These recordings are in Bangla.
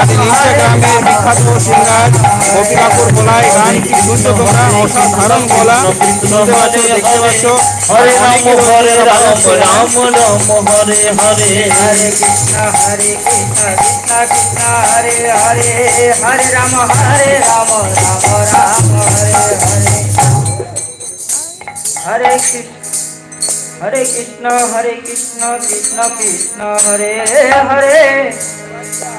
আমাদের ইনস্টাগ্রামের হরে কৃষ্ণ হরে কৃষ্ণ কৃষ্ণ কৃষ্ণ হরে হরে হরে কৃষ্ণ হরে কৃষ্ণ কৃষ্ণ কৃষ্ণ হরে হরে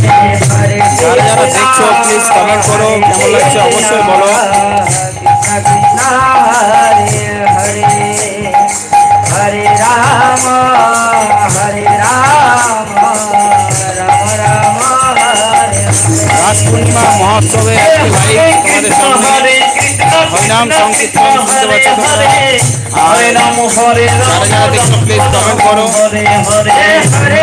যারা যারা দেখছ প্লিজ কমেন্ট করো, কেমন লাগছে অবশ্যই বলো। হরে রাম হরে রাম রাস পূর্ণিমা মহোৎসবে একটি লাইভ তোমাদের সামনে। হরিনাম সংকীর্তন শুনতে পাচ্ছ তোমরা। রাম যারা যারা দেখছ প্লিজ কমেন্ট করো। হরে হরে হরে